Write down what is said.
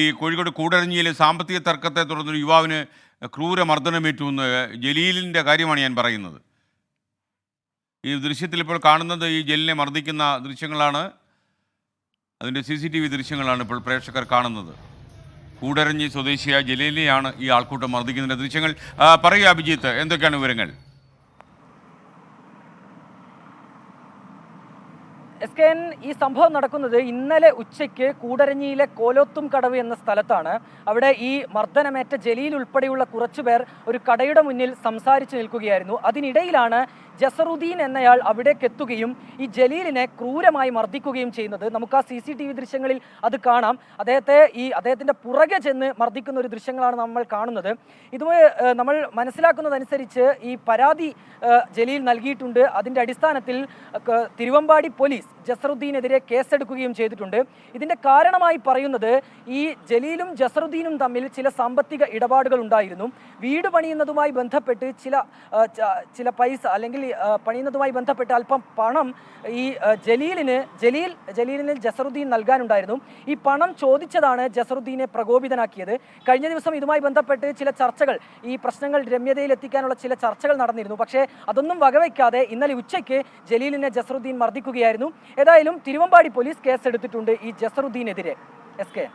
ഈ കോഴിക്കോട് കൂടരഞ്ഞിയിലെ സാമ്പത്തിക തർക്കത്തെ തുടർന്നൊരു യുവാവിന് ക്രൂരമർദ്ദനമേറ്റു എന്ന് ജലീലിന്റെ കാര്യമാണ് ഞാൻ പറയുന്നത്. ഈ ദൃശ്യത്തിൽ ഇപ്പോൾ കാണുന്നത് ഈ ജലീലിനെ മർദ്ദിക്കുന്ന ദൃശ്യങ്ങളാണ്. അതിന്റെ സി സി ടി വി ദൃശ്യങ്ങളാണ് ഇപ്പോൾ പ്രേക്ഷകർ കാണുന്നത്. കൂടരഞ്ഞി സ്വദേശിയായ ജലീലിനെയാണ് ഈ ആൾക്കൂട്ടം മർദ്ദിക്കുന്നതിന്റെ ദൃശ്യങ്ങൾ. പറയുക പറയൂ അഭിജിത്ത് എന്തൊക്കെയാണ് വിവരങ്ങൾ? എസ് കെ എൻ ഈ സംഭവം നടക്കുന്നത് ഇന്നലെ ഉച്ചയ്ക്ക് കൂടരഞ്ഞിയിലെ കോലോത്തും കടവ് എന്ന സ്ഥലത്താണ്. അവിടെ ഈ മർദ്ദനമേറ്റ ജലീൽ ഉൾപ്പെടെയുള്ള കുറച്ചുപേർ ഒരു കടയുടെ മുന്നിൽ സംസാരിച്ചു നിൽക്കുകയായിരുന്നു. അതിനിടയിലാണ് ജസറുദ്ദീൻ എന്നയാൾ അവിടേക്ക് എത്തുകയും ഈ ജലീലിനെ ക്രൂരമായി മർദ്ദിക്കുകയും ചെയ്യുന്നത്. നമുക്ക് ആ സി സി ടി വി ദൃശ്യങ്ങളിൽ അത് കാണാം. അദ്ദേഹത്തെ ഈ അദ്ദേഹത്തിന്റെ പുറകെ ചെന്ന് മർദ്ദിക്കുന്ന ഒരു ദൃശ്യങ്ങളാണ് നമ്മൾ കാണുന്നത്. ഇതുമായി നമ്മൾ മനസ്സിലാക്കുന്നതനുസരിച്ച് ഈ പരാതി ജലീൽ നൽകിയിട്ടുണ്ട്. അതിന്റെ അടിസ്ഥാനത്തിൽ തിരുവമ്പാടി പോലീസ് ജസറുദ്ദീനെതിരെ കേസെടുക്കുകയും ചെയ്തിട്ടുണ്ട്. ഇതിന്റെ കാരണമായി പറയുന്നത് ഈ ജലീലും ജസറുദ്ദീനും തമ്മിൽ ചില സാമ്പത്തിക ഇടപാടുകൾ ഉണ്ടായിരുന്നു. വീട് പണിയുന്നതുമായി ബന്ധപ്പെട്ട് ചില ചില പൈസ അല്ലെങ്കിൽ പണിയുന്നതുമായി ബന്ധപ്പെട്ട് അല്പം പണം ഈ ജലീലിന് ജലീൽ ജലീലിന് ജസറുദ്ദീൻ നൽകാനുണ്ടായിരുന്നു. ഈ പണം ചോദിച്ചതാണ് ജസറുദ്ദീനെ പ്രകോപിതനാക്കിയത്. കഴിഞ്ഞ ദിവസം ഇതുമായി ബന്ധപ്പെട്ട് ചില ചർച്ചകൾ ഈ പ്രശ്നങ്ങൾ രമ്യതയിൽ എത്തിക്കാനുള്ള ചില ചർച്ചകൾ നടന്നിരുന്നു. പക്ഷേ അതൊന്നും വകവയ്ക്കാതെ ഇന്നലെ ഉച്ചയ്ക്ക് ജലീലിനെ ജസറുദ്ദീൻ മർദ്ദിക്കുകയായിരുന്നു. ഏതായാലും തിരുവമ്പാടി പോലീസ് കേസെടുത്തിട്ടുണ്ട് ഈ ജസറുദ്ദീനെതിരെ. S K.